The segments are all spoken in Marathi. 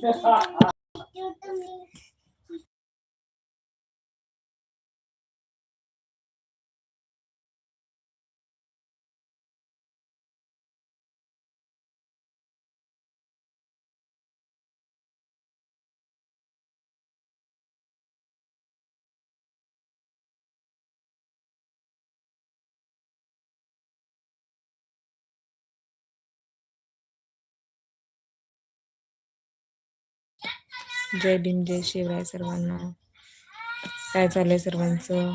这 是 जय भीम जय शिवराय सर्वांना. काय चाललंय सर्वांचं?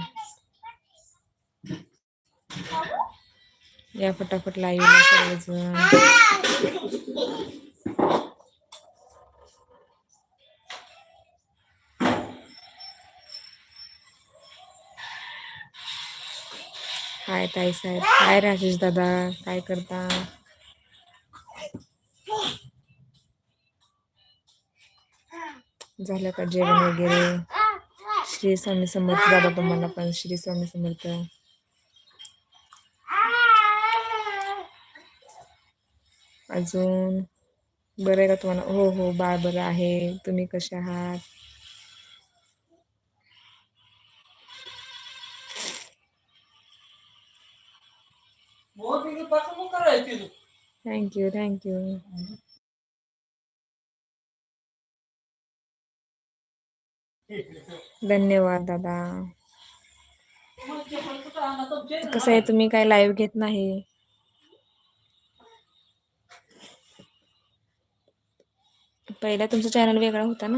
या फटाफट लाईव्ह सर्वजण हाय ताई साहेब. हाय राजेश दादा. काय करता? झालं का जेवण वगैरे? श्री स्वामी समर्थ दादा तुम्हाला पण श्री स्वामी समर्थ. अजून? बरं आहे का तुम्हाला? हो हो बाळ बरं आहे. तुम्ही कसे आहात? थँक्यू थँक्यू धन्यवाद दादा. कसं आहे तुम्ही काय लाईव्ह घेत नाही. पहिला तुमचा चॅनल वेगळा होता ना?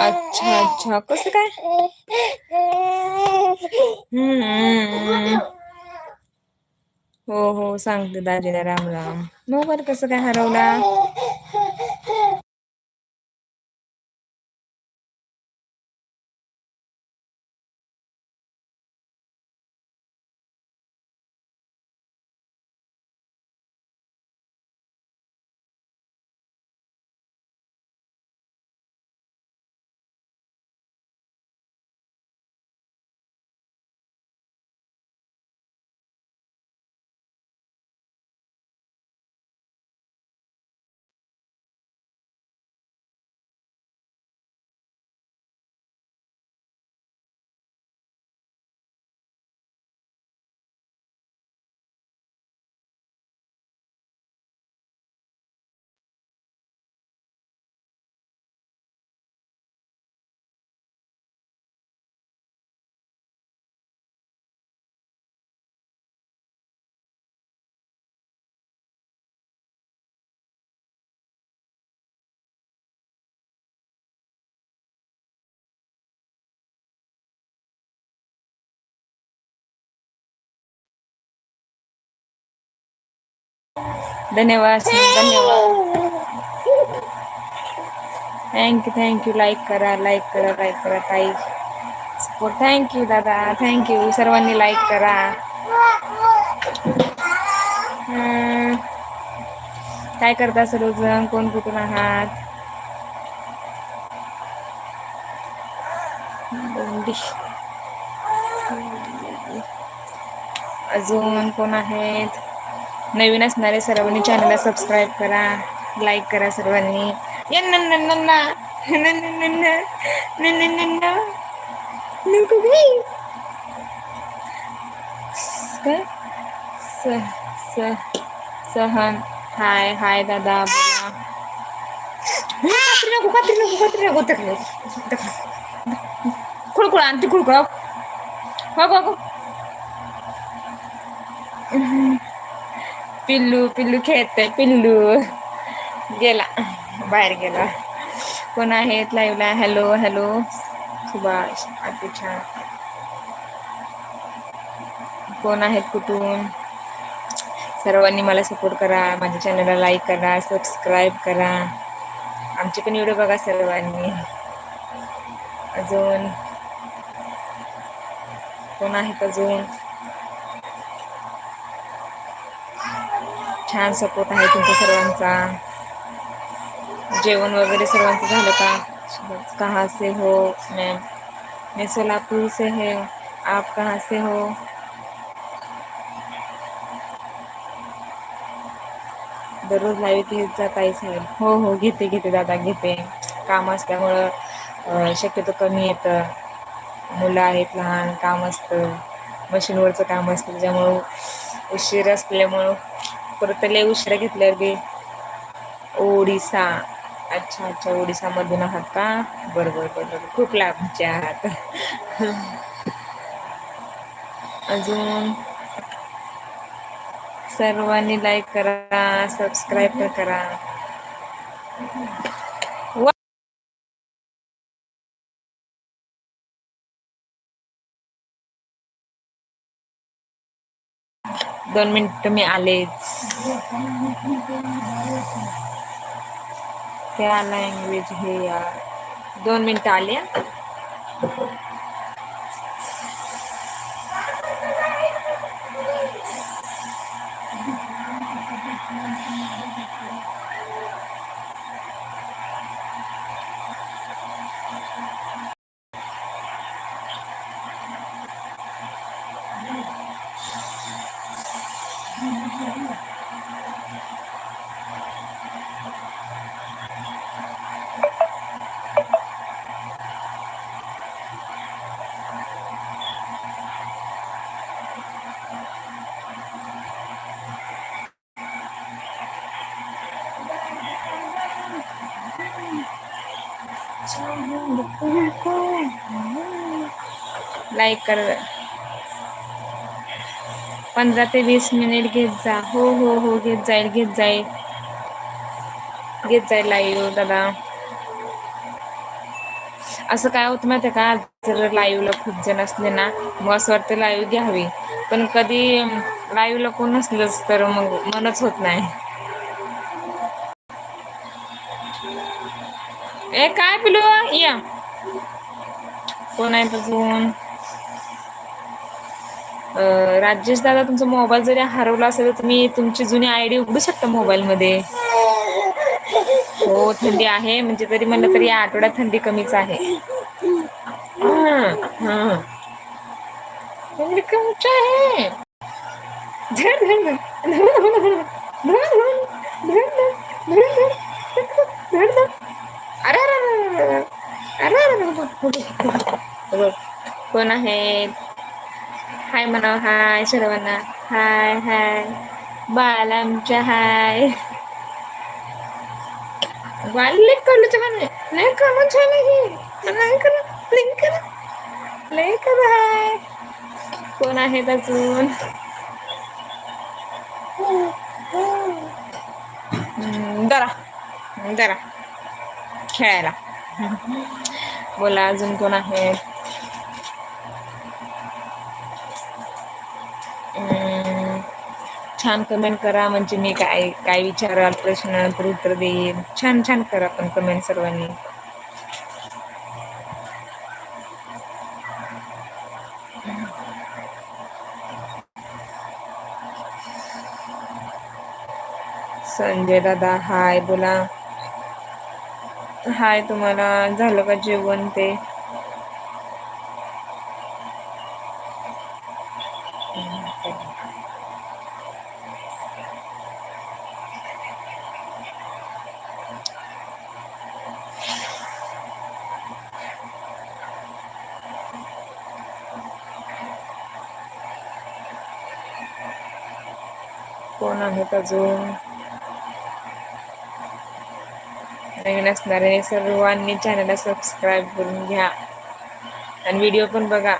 अच्छा अच्छा. कसं काय? हम्म. हो हो. सांगते दाजीला राम राम. मोबाईल कसं काय हरवला? धन्यवाद धन्यवाद. Thank you thank you like करा लाईक करा लाईक करा ताई. सपोर्ट थँक्यू दादा. थँक्यू सर्वांनी लाईक करा. काय करता सर्वजण कोण कुठून आहात? अजून कोण आहेत? नवीन असणारे सर्वांनी चॅनलला सबस्क्राईब करा लाईक करा सर्वांनी. या न न न न. न न न नको बाई. काय स स सहन. हाय हाय दादा बोला. कात्री पिल्लू पिल्लू खेळतय पिल्लू. गेला बाहेर गेला. कोण आहेत? लाईव्हला हॅलो हॅलो सुभाष अति छान कोण आहेत कुठून? सर्वांनी मला सपोर्ट करा. माझ्या चॅनलला लाईक करा सबस्क्राईब करा. आमचे पण व्हिडिओ बघा सर्वांनी. अजून? कोण आहेत अजून? छान सपोर्ट आहे तुमच्या सर्वांचा. जेवण वगैरे सर्वांचं झालं का? कहाँ से हो मॅम मैं सोलापूर से है आप कहाँ से हो? दररोज लाईव्ह घेत जात आहे साहेब. हो हो घेते घेते दादा घेते. काम असल्यामुळं शक्यतो कमी येतं. मुलं आहेत लहान काम असतं. मशीनवरचं काम असतं त्याच्यामुळं उशीर असल्यामुळं परत लय उशिरा घेतल्यावर बी ओडिसा. अच्छा अच्छा ओडिसामधून आहात का? बरोबर बरोबर खूप लांबचे आहात. अजून सर्वांनी लाईक करा सबस्क्राईब करा. दोन मिनिट मी आलेच. त्या लँग्वेज हे या दोन मिनिट आले लाईक कर पंधरा ते वीस मिनिट घेत जा. हो हो हो घेत जाईल घेत जाईल. घेत जाईल लाईव्ह हो, दादा. असं काय होतं माहिती का? जर लाईव्हला खूप जण असले ना मग असं वाटतं लाईव्ह घ्यावी. पण कधी लाईव्हला कोण नसलंच तर मग मनच होत नाही. ए काय पिलू? या. कोण आहे अजून? राजेश दादा तुमचा मोबाईल जरी हरवला असेल तर तुम्ही तुमची जुनी आय डी उघडू शकता मोबाईलमध्ये हो थंडी आहे म्हणजे तरी म्हणलं तरी या आठवड्यात थंडी कमीच आहे थंडी कमीच आहे अरे अरे कोण आहेत हाय म्हणा हाय सर्वांना हाय हाय बाल आमच्या हाय बाल लेक करू छान लय करू छान आहे नाही करा लिंक करा लय करा हाय कोण आहेत अजून? दरा दरा खेळायला. बोला अजून कोण आहे? छान कमेंट करा. म्हणजे मी काय काय विचाराल प्रश्न उत्तर देईन. छान छान करा पण कमेंट सर्वांनी. संजय दादा हाय बोला. हाय तुम्हाला झालं का जेवण ते? कोण आहेत अजून? नवीन असणारे सर्वांनी चॅनलला सबस्क्राईब करून घ्या. आणि व्हिडिओ पण बघा.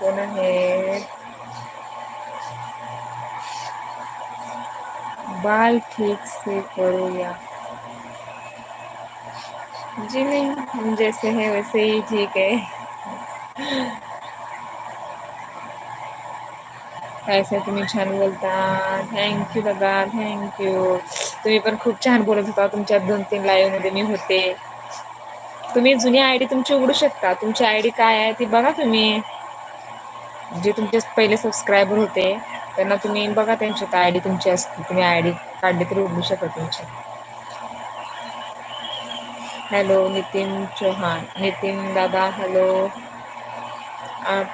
कोण आहे बाल ठीक से करूया. जी नाही जैसे है वैसे ही ठीक आहे. काय सर तुम्ही छान बोलता. थँक यू दादा थँक यू तुम्ही पण खूप छान बोलत होता तुमच्या दोन तीन लाईव्हमध्ये मी होते. तुम्ही जुनी आयडी तुमची उघडू शकता. तुमची आय डी काय आहे ती बघा तुम्ही. जे तुमचे पहिले सबस्क्रायबर होते त्यांना तुम्ही बघा त्यांच्या आय डी तुमची असते. तुम्ही आय डी काढली तरी उघडू शकता तुमची. हॅलो नितीन चौहान. नितीन दादा हॅलो आप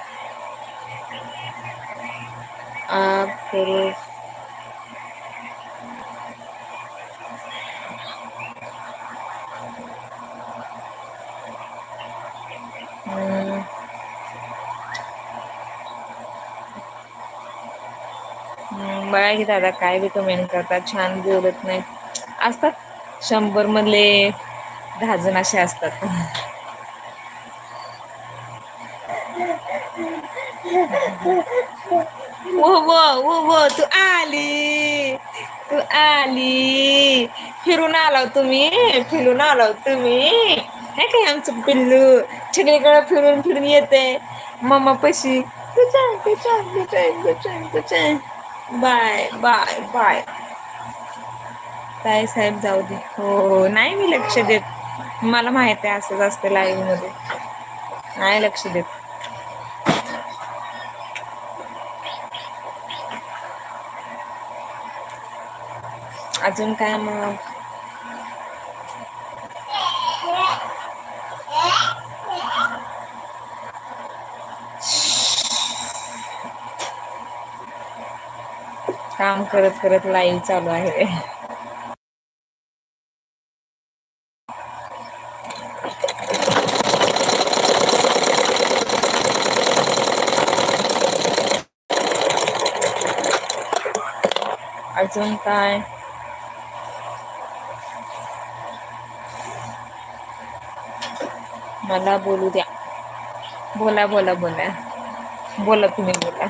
आप करो हम्म, बघा की दादा काय बी कमेंट करतात छान बोलत नाही असतात शंभर मधले दहा जण असे असतात. वो वो वो वो तू आली तू आली फिरून आलाव तुम्ही फिरून आलाव तुम्ही हे काय आमचं पिल्लू सगळीकडे फिरून फिरून येते मम्मा पशी तुझ्या तुझ्या तुझ्या तुझ्या तुझ्या बाय बाय बाय ताई साहेब जाऊ दे हो नाही मी लक्ष देत मला माहीत आहे असंच असतं लाईव्हमध्ये नाही लक्ष देत अजून काय मग? काम करत करत लाईव्ह चालू आहे. अजून काय? मला बोलू द्या. बोला बोला बोला. बोला तुम्ही बोला.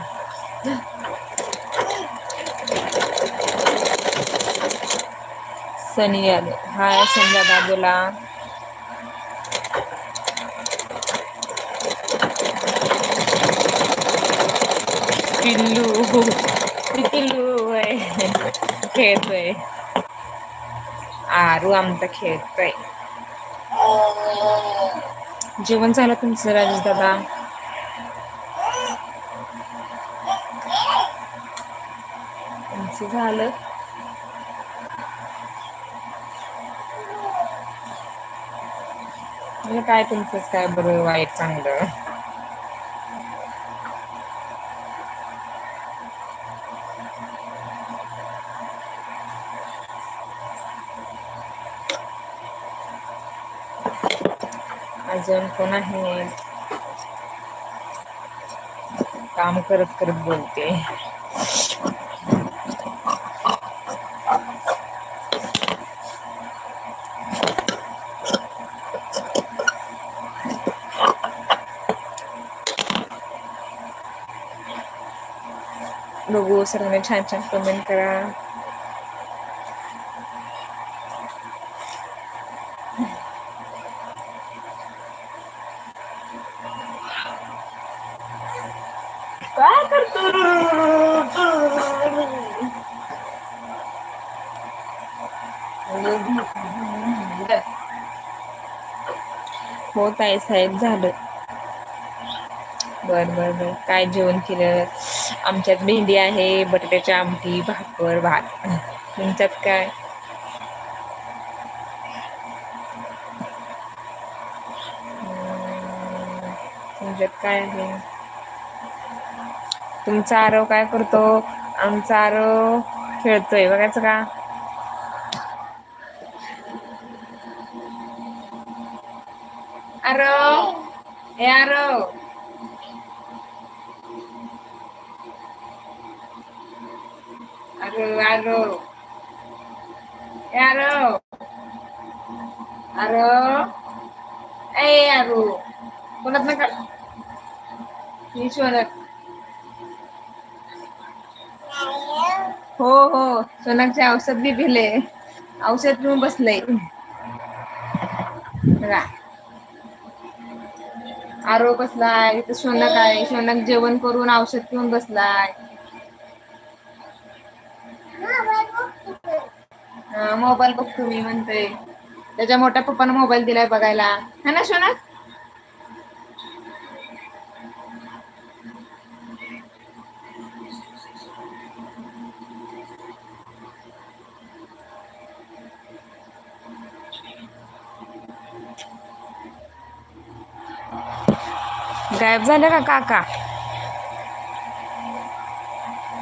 सनी यादव. हाय संजादा बोला. पिल्लू. पिल्लू आहे खेळतोय. आरू आमचा खेळतोय. जेवण झालं तुमचं राजेश दादा तुमचं झालं काय तुमचंच काय बरं वाईट चांगलं? कोण आहे. काम करत करत बोलते. बघू सर्वांनी छान छान कमेंट करा. हो ताई साहेब झालं. बर बर बर. काय जेवण केलं? आमच्यात भेंडी आहे बटाट्याची आमटी भाकर भात. तुमच्यात काय? तुमच्यात काय आहे? तुमचा आरव काय करतो? आमचा आरव खेळतोय बघायचं का आरव हे आरव आरव आरव हे आरव आरव ए आरव कोणात नका. मी शोनक हो हो. सोनकचे औषध बी पिले. औषध पिऊन बसलंय बघा. आरो बसलाय इथं शोनक आहे. शोनक जेवण करून औषध घेऊन बसलाय. मोबाईल बघतो मी म्हणते त्याच्या मोठ्या पप्पानं मोबाईल दिलाय बघायला. है ना शोनक गायब झालं का काका?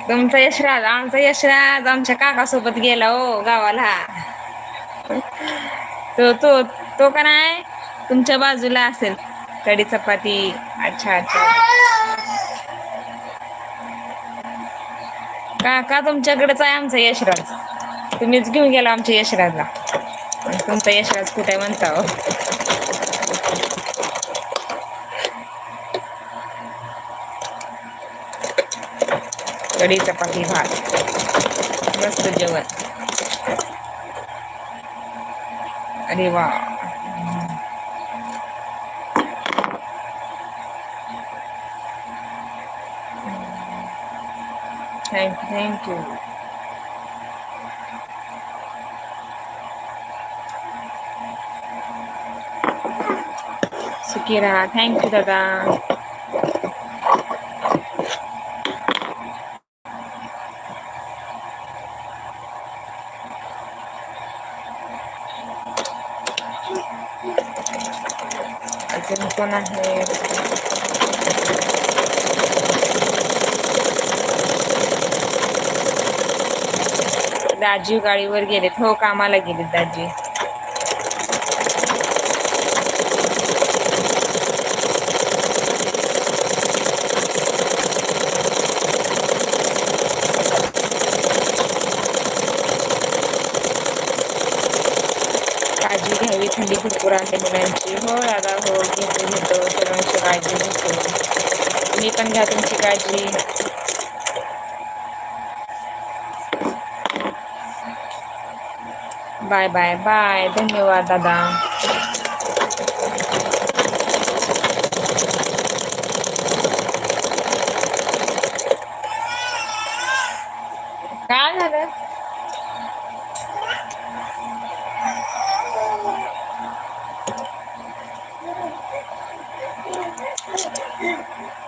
तुमचा यशराज आमचा यशराज आमच्या काकासोबत गेला हो गावाला. तो तो तो का नाही? तुमच्या बाजूला असेल. कढी चपाती अच्छा अच्छा. काका तुमच्याकडेच आहे आमचा यशराज. तुम्हीच घेऊन गेला आमच्या यशराजला. तुमचा यशराज कुठे म्हणता हो? कढी चपाती भात मस्त जेवण अरे वा थँक्यू थँक्यू सुखी राहा थँक्यू दादा अजून कोण आहे दाजी गाडीवर गेलेत. हो कामाला गेलेत दाजी. काळजी भरपूर आहे मुलांची हो दादा हो घेतो घेतो सर्वांची काळजी घेतो तुम्ही पण घ्या तुमची काळजी बाय बाय बाय धन्यवाद दादा काय झालं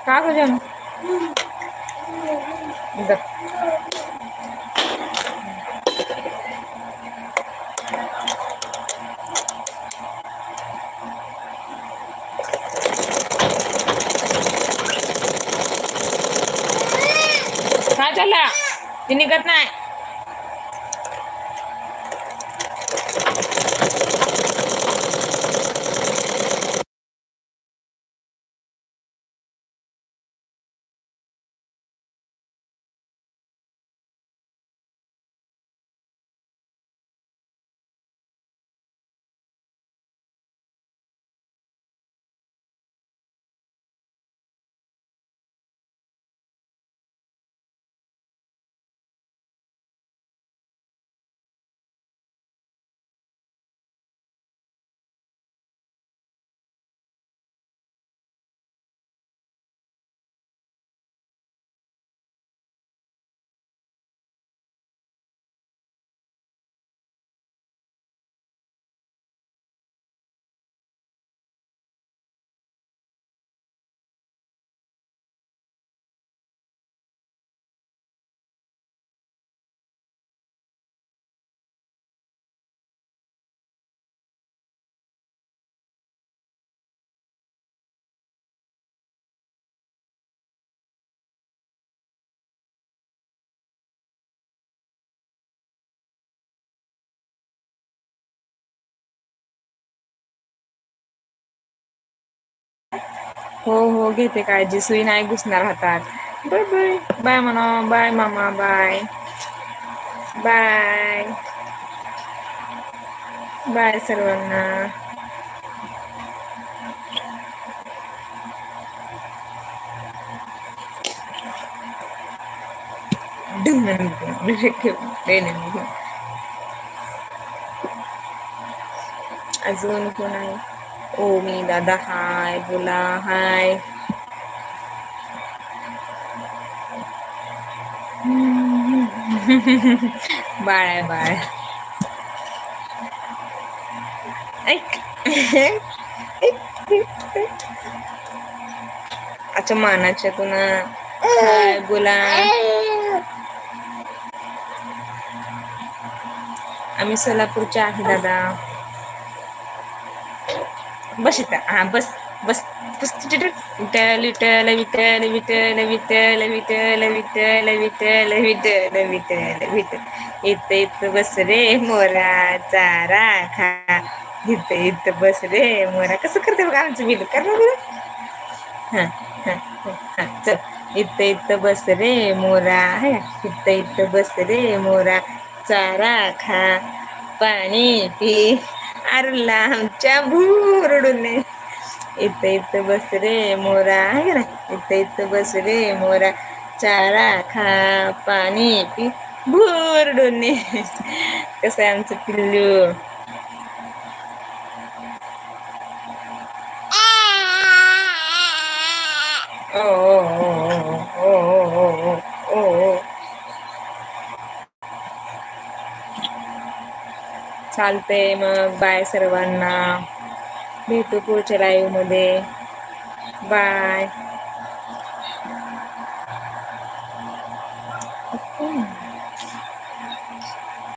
का तुझ्या काय झाला ती निघत नाही. हो हो घेते काळजी. सुई नाही घुसणार हातात. Bye bye. बाय म्हणा. बाय मामा. बाय. बाय. बाय सर्वांना. अजून कोण आहे? ওমি দাদা হাই বোলা হাই বাড়ায় বাড়ায় अच्छा मानाच्या तुला हाय बोला आम्ही सोलापूरच्या आहे दादा बस इथं हा बस बस बस विठ्ठल विठ्ठल विठ्ठल विठ्ठल विठ्ठल विठ्ठल विठ्ठल विठ्ठल विठ्ठल विठ्ठल विठ्ठल इथं इथं बस रे मोरा चारा खा. इथं इथं बस रे मोरा. कसं करते बघा आमचं बिल कर ना? हां हां हां चल. इथं इथं बस रे मोरा. है इथं इथं बस रे मोरा. चारा खा. पाणी पी. अरला आमच्या भूरडून इथं इथं बस रे मोरा आहे ना इथं इथं बस रे मोरा. चारा खा पाणी पी भूरडून कसं आहे आमचं पिल्लू? ओ ओ ओ ओ ओ ओ ओ ओ. चालते मग. बाय सर्वांना. भेटू पुढच्या लाईव्हमध्ये बाय